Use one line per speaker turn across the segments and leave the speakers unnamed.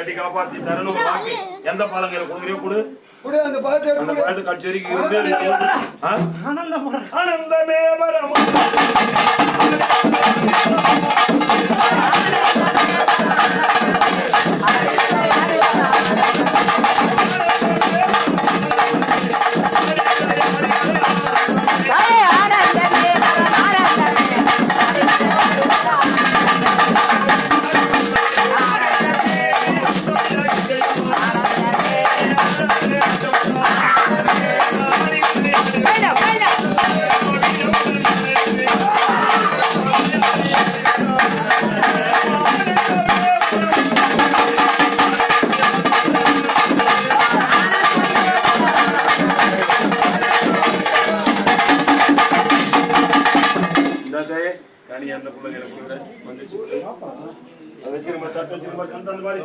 கட்டி காப்பாத்தி தரணும். வாக்கு எந்த பழங்களை கொடுக்குறியோ கொடு.
குடு அந்த பழத்தை
கச்சேரிக்கு இருந்து? ஆனந்தமே வரம். தாயே, கனி அந்த பிள்ளைங்களை கொடுக்குறேன். வந்துச்சு கொடு. அதை வச்சிருமா, தட்டு வச்சிருமா, கண்டு அந்த மாதிரி.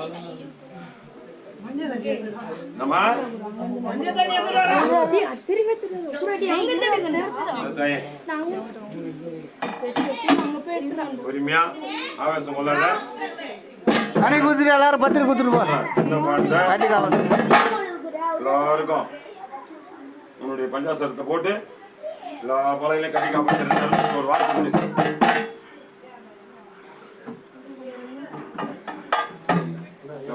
பொறுமையா ஆவேசம் கொள்ளாத
கணி குத்துட்டு எல்லாரும் பத்திரி குத்துட்டு போ
எல்லாருக்கும் உன்னுடைய பஞ்சாசரத்தை போட்டு எல்லா பழங்களையும் கட்டி காப்பாற்று ஒரு வாக்கு கொடு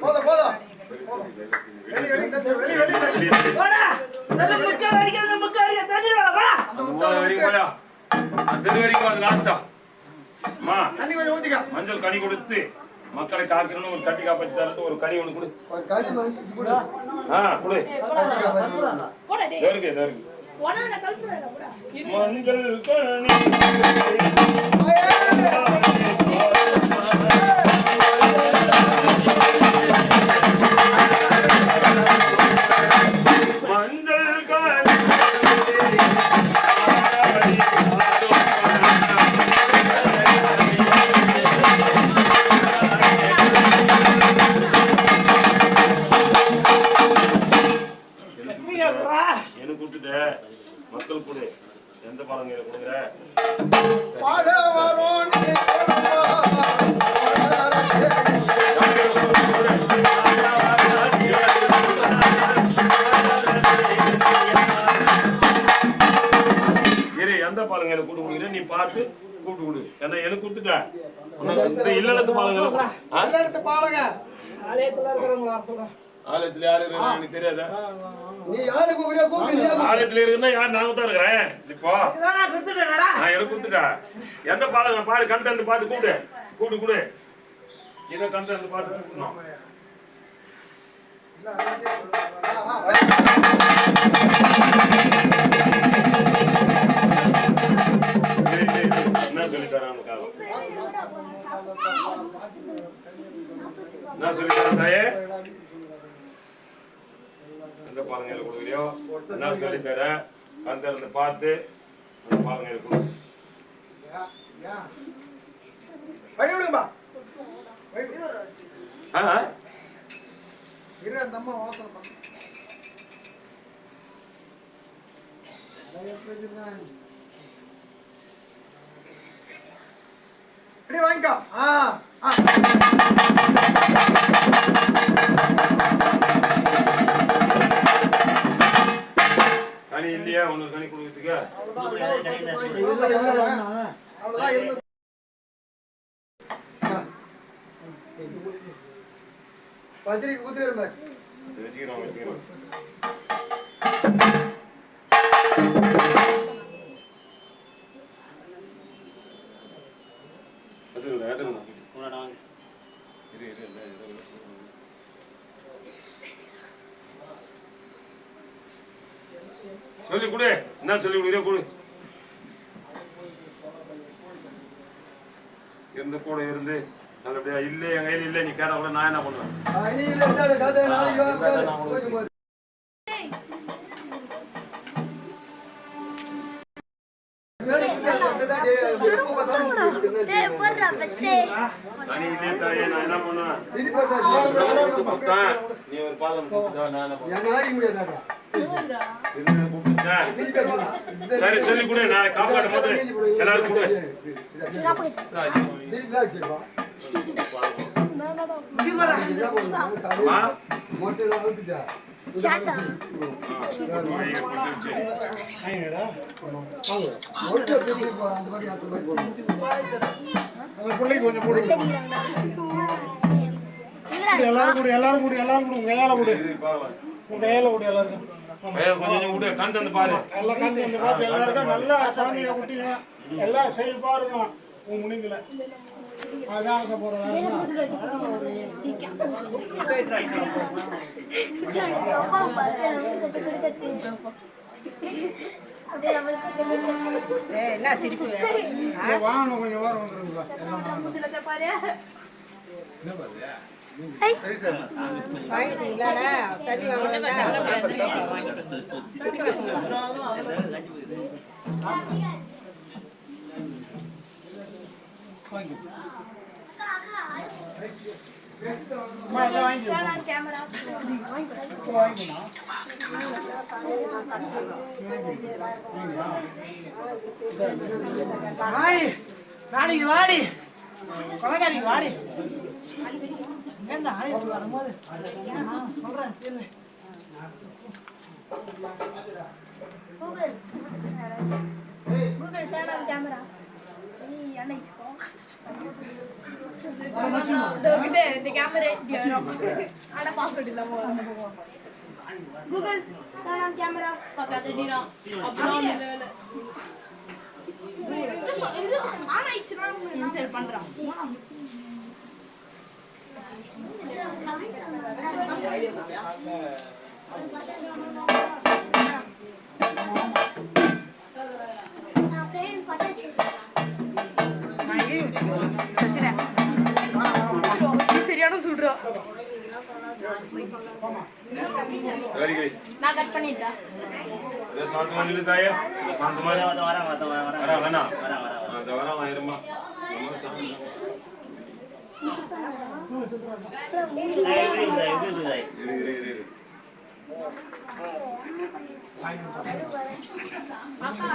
போதும் போதும்
அந்த வரைக்கும் அந்த வரைக்கும் அது லாஸ்டா அம்மா
தண்ணி கொஞ்சம் ஊத்திக்க
மஞ்சள் கனி கொடுத்து மக்களை காக்கணும்னு ஒரு கட்டி காப்பாற்றி தரட்டு ஒரு கனி ஒன்று கொடு
ஒரு கனி மஞ்சள் கூட
ஆ கொடு இதோ இருக்கு இருக்கு மங்கள் கணி எனக்கு கொடுத்துட்ட மக்கள் கொடு. எந்த பழங்க கொடுக்குற? எந்த எனக்கு கூட்டு கொடுக்குற? நீ பார்த்து கூப்பிட்டு கொடு. ஏன்னா எனக்கு கொடுத்துட்ட? இந்த இல்லத்து?
எடுத்து பாருங்க
ஆலயத்துல யாரு எனக்கு தெரியாதா?
நீ யாரு கூப்பிடுறியா கூப்பிடு
ஆலயத்துல இருக்குன்னா யார் நான் தான் இருக்கிறேன்? இப்போ நான் எனக்கு கொடுத்துட்டா. எந்த பாலங்க பாரு கண் தந்து பார்த்து கூப்பிடு. கூப்பிட்டு கொடு இதை கண் தந்து பார்த்து கூப்பிடணும். என்ன சொல்லி தரேன் என்ன சொல்லி தரேன் தாயே? எந்த பாலங்களை கொடுக்குறியோ என்ன சொல்லி தரேன் கண் திறந்து பார்த்து அந்த பாலங்களை கொடு
வழி விடுங்கப்பா.
ஆ
இரு அந்த அம்மா வாசல் பண்ணு. இப்படி வாங்கிக்கோ. ஆ.
கனி இல்லையா உனக்கு கனி கொடுக்கறதுக்கு
பத்திரிக்கை குத்து வருமா
வச்சுக்கிறோம் வச்சுக்கிறோம். சொல்லி கொடு. என்ன சொல்லி கொடுக்குறியோ கொடு. இருந்து கூட இருந்து நல்லபடியா இல்லை என் கையில் இல்லை நீ கேட்டா கூட நான் என்ன பண்ணுவேன்? நீ ஒரு கொடுத்தா நான் என்ன சரி சொல்லி கொடு. நான் காப்பாடும் போது எல்லாரும் கொடு.
திருப்பி அடிச்சிருப்பா. என்ன
எல்லாரும் கூட எல்லாரும் கூட எல்லாரும் கூட உங்க கையால கூட. உங்க கையால கூட எல்லாருக்கும்.
பையன் கொஞ்சம் கொஞ்சம் விடு கண் தந்து பாரு.
எல்லாம் கண்டு இந்த பார்த்து எல்லாருக்கும் நல்லா குழந்தைங்க குட்டிங்க எல்லாம் செய்ய பாருங்க உன் முனிங்கல அதான் போறதா
என்ன சிரிப்பு?
வாங்கணும் கொஞ்சம் வாரம் வந்துருங்களா வாடி வாடி. கொலகாரி வாடி. ஏண்டா ஆயிரத்தி வரும்போது. நான் சொல்றேன் கேளு.
Google. Google turn on camera. நீ என்ன வச்சுக்கோ. இந்த கேமரா ஆனா பாஸ்வேர்ட் இல்லாம கூகுள் டர்ன் ஆன் கேமரா. பக்கத்து டினா அப்புறம் இது ஆன் ஆயிடுச்சுனா இன்ஸ்டால் பண்றான்
சரியான சொல்றோம்
வெரி குட்
நான் கட் பண்ணிட்டேன்
இதோ சாந்தமா நில்லு தாயே இதோ சாந்தமா வர வர வர வர வர நான் வர வர வர வர வர இரு இரு
அக்கா